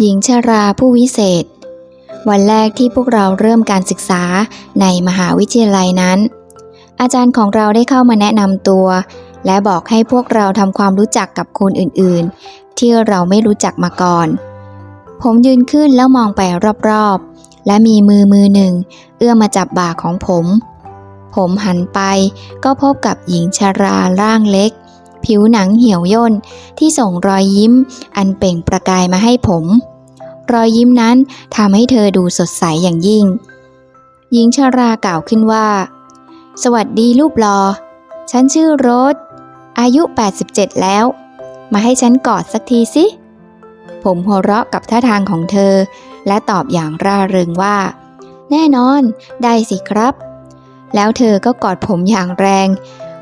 หญิงชราผู้วิเศษ วันแรกที่พวกเราเริ่มการศึกษาในมหาวิทยาลัยนั้น อาจารย์ของเราได้เข้ามาแนะนำตัว และบอกให้พวกเราทำความรู้จักกับคนอื่นๆ ที่เราไม่รู้จักมาก่อน ผมยืนขึ้นแล้วมองไปรอบๆ และมีมือมือหนึ่ง เอื้อมมาจับบ่าของผม ผมหันไปก็พบกับหญิงชราร่างเล็ก ผิวหนังเหี่ยวย่นที่ส่งรอยยิ้ม อันเปล่งประกายมาให้ผม รอยยิ้มนั้นทำให้เธอดูสดใสอย่างยิ่ง หญิงชรากล่าวขึ้นว่า สวัสดีรูปรอฉันชื่อโรสอายุ 87 แล้ว มาให้ฉันกอดสักทีสิผมหัวเราะกับท่าทางของเธอ และตอบอย่างร่าเริงว่า แน่นอนได้สิครับ แล้วเธอก็กอดผมอย่างแรง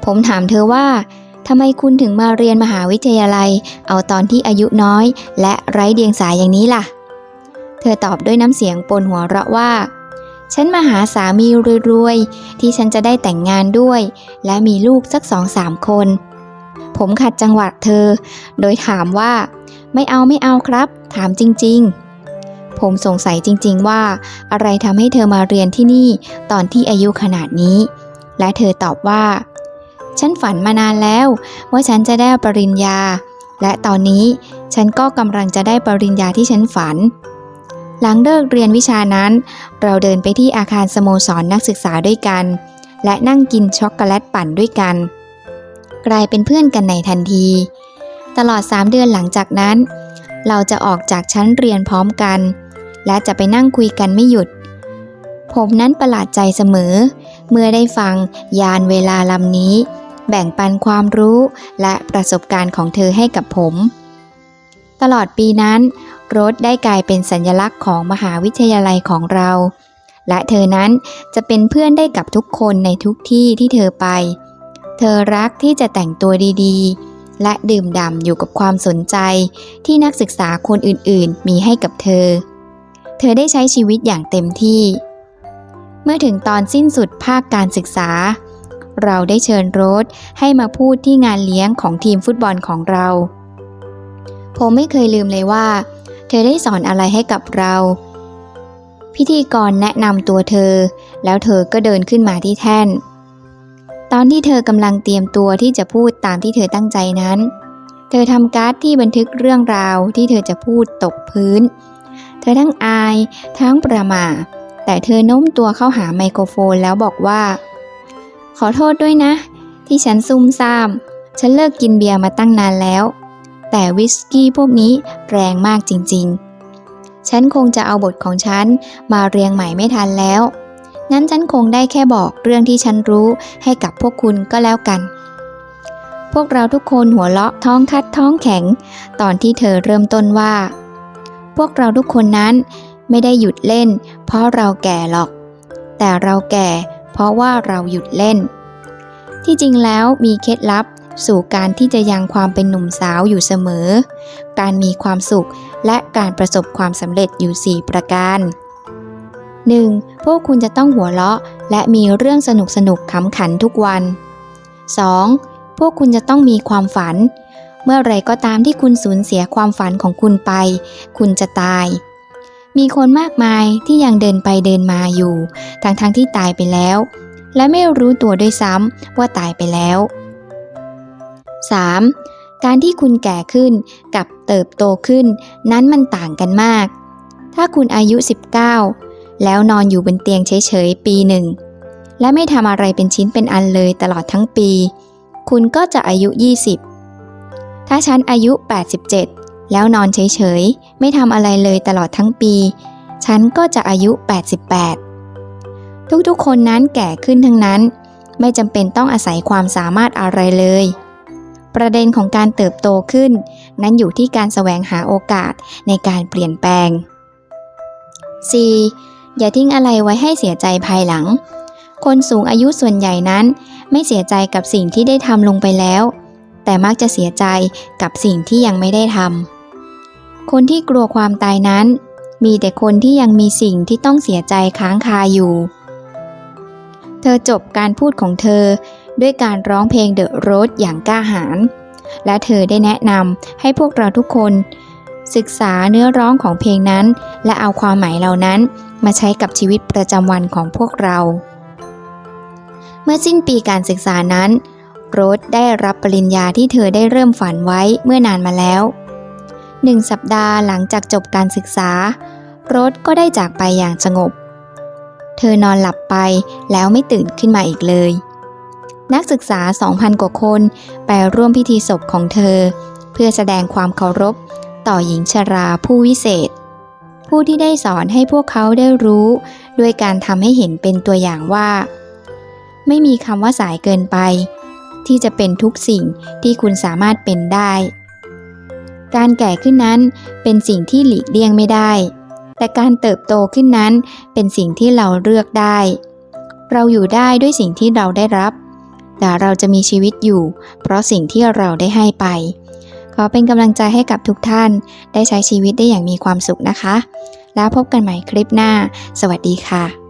ผมถามเธอว่า ทำไมคุณถึงมาเรียนมหาวิทยาลัย เอาตอนที่อายุน้อย และไร้เดียงสาอย่างนี้ล่ะ เธอตอบด้วยน้ำเสียงปนหัวเราะว่า ฉันมาหาสามีรวยๆ ที่ฉันจะได้แต่งงานด้วย และมีลูกสักสองสามคน ผมขัดจังหวะเธอ โดยถามว่า ไม่เอาไม่เอาครับ ถามจริง ๆผมสงสัยจริงๆว่าอะไรทำให้เธอมาเรียนที่นี่ตอนที่อายุขนาดนี้ และเธอตอบว่า ฉันฝันมานานแล้วว่าฉันจะได้ปริญญา และตอนนี้ฉันก็กำลังจะได้ปริญญาที่ฉันฝัน หลังเลิกเรียนวิชานั้น เราเดินไปที่อาคารสโมสรนนักศึกษาด้วยกัน และนั่งกินช็อกโกแลตปั่นด้วยกัน กลายเป็นเพื่อนกันในทันที ตลอด 3 เดือนหลังจากนั้น เราจะออกจากชั้นเรียนพร้อมกัน และจะไปนั่งคุยกันไม่หยุด ผมนั้นประหลาดใจเสมอเมื่อได้ฟังยานเวลาลำนี้ แบ่งปันความรู้และประสบการณ์ของเธอให้กับผม ตลอดปีนั้นรถได้กลายเป็นสัญลักษณ์ของมหาวิทยาลัยของเรา และเธอนั้นจะเป็นเพื่อนได้กับทุกคนในทุกที่ที่เธอไป เธอรักที่จะแต่งตัวดีๆ และดื่มด่ำอยู่กับความสนใจที่นักศึกษาคนอื่นๆ มีให้กับเธอ เธอได้ใช้ชีวิตอย่างเต็มที่ เมื่อถึงตอนสิ้นสุดภาคการศึกษา เราได้เชิญโรสให้มาพูดที่งานเลี้ยงของทีมฟุตบอลของเรา ผมไม่เคยลืมเลยว่า เธอได้สอนอะไรให้กับเรา พิธีกรแนะนำตัวเธอ แล้วเธอก็เดินขึ้นมาที่แท่น ตอนที่เธอกำลังเตรียมตัวที่จะพูดตามที่เธอตั้งใจนั้น เธอทำการ์ดที่บันทึกเรื่องราวที่เธอจะพูดตกพื้น เธอทั้งอายทั้งประหม่าแต่เธอโน้มตัวเข้าหาไมโครโฟนแล้วบอกว่า ขอโทษด้วยนะ ที่ฉันซุ่มซ่าม ฉันเลิกกินเบียร์มาตั้งนานแล้ว แต่วิสกี้พวกนี้แรงมากจริงๆ ฉันคงจะเอาบทของฉันมาเรียงใหม่ไม่ทันแล้ว งั้นฉันคงได้แค่บอกเรื่องที่ฉันรู้ให้กับพวกคุณก็แล้วกัน พวกเราทุกคนหัวเราะท้องคัดท้องแข็ง ตอนที่เธอเริ่มต้นว่า พวกเราทุกคนนั้นไม่ได้หยุดเล่น เพราะเราแก่หรอก แต่เราแก่ เพราะว่าเราหยุดเล่น ที่จริงแล้วมีเคล็ดลับสู่การที่จะยังความเป็นหนุ่มสาวอยู่เสมอ การมีความสุขและการประสบความสำเร็จอยู่ 4 ประการ 1. พวกคุณจะต้องหัวเราะ และมีเรื่องสนุกสนุกขำขันทุกวัน 2. พวกคุณจะต้องมีความฝัน เมื่อไรก็ตามที่คุณสูญเสียความฝันของคุณไป คุณจะตาย มีคนมากมายที่ยังเดินไปเดินมาอยู่ ทั้งๆทที่ตายไปแล้ว และไม่รู้ตัวด้วยซ้ำว่าตายไปแล้ว 3. การที่คุณแก่ขึ้นกับเติบโตขึ้น นั้นมันต่างกันมาก ถ้าคุณอายุ 19 แล้วนอนอยู่บนเตียงเฉยๆ ปีหนึ่ง และไม่ทำอะไรเป็นชิ้นเป็นอันเลยตลอดทั้งปี คุณก็จะอายุ 20 ถ้าฉันอายุ 87 แล้วนอนเฉยๆ ไม่ทำอะไรเลยตลอดทั้งปี ฉันก็จะอายุ 88 ทุกๆ คนนั้นแก่ขึ้นทั้งนั้น ไม่จำเป็นต้องอาศัยความสามารถอะไรเลย ประเด็นของการเติบโตขึ้น นั้นอยู่ที่การแสวงหาโอกาสในการเปลี่ยนแปลง 4. อย่าทิ้งอะไรไว้ให้เสียใจภายหลัง คนสูงอายุส่วนใหญ่นั้น ไม่เสียใจกับสิ่งที่ได้ทำลงไปแล้ว แต่มักจะเสียใจกับสิ่งที่ยังไม่ได้ทำ คนที่กลัวความตายนั้น มีแต่คนที่ยังมีสิ่งที่ต้องเสียใจค้างคาอยู่ เธอจบการพูดของเธอด้วยการร้องเพลงเดอะโรสอย่างกล้าหาญและเธอได้แนะนำให้พวกเราทุกคน ศึกษาเนื้อร้องของเพลงนั้น และเอาความหมายเหล่านั้นมาใช้กับชีวิตประจำวันของพวกเรา เมื่อสิ้นปีการศึกษานั้น โรสได้รับปริญญาที่เธอได้เริ่มฝันไว้เมื่อนานมาแล้ว หนึ่งสัปดาห์หลังจากจบการศึกษา โรสก็ได้จากไปอย่างสงบ เธอนอนหลับไปแล้วไม่ตื่นขึ้นมาอีกเลย นักศึกษา 2,000 กว่าคนไปร่วมพิธีศพของเธอ เพื่อแสดงความเคารพต่อหญิงชราผู้วิเศษ ผู้ที่ได้สอนให้พวกเขาได้รู้ ด้วยการทำให้เห็นเป็นตัวอย่างว่า ไม่มีคำว่าสายเกินไป ที่จะเป็นทุกสิ่งที่คุณสามารถเป็นได้ การแก่ขึ้นนั้นเป็นสิ่งที่หลีกเลี่ยงไม่ได้ แต่การเติบโตขึ้นนั้นเป็นสิ่งที่เราเลือกได้ เราอยู่ได้ด้วยสิ่งที่เราได้รับ แต่เราจะมีชีวิตอยู่ เพราะสิ่งที่เราได้ให้ไป ขอเป็นกำลังใจให้กับทุกท่าน ได้ใช้ชีวิตได้อย่างมีความสุขนะคะ แล้วพบกันใหม่คลิปหน้า สวัสดีค่ะ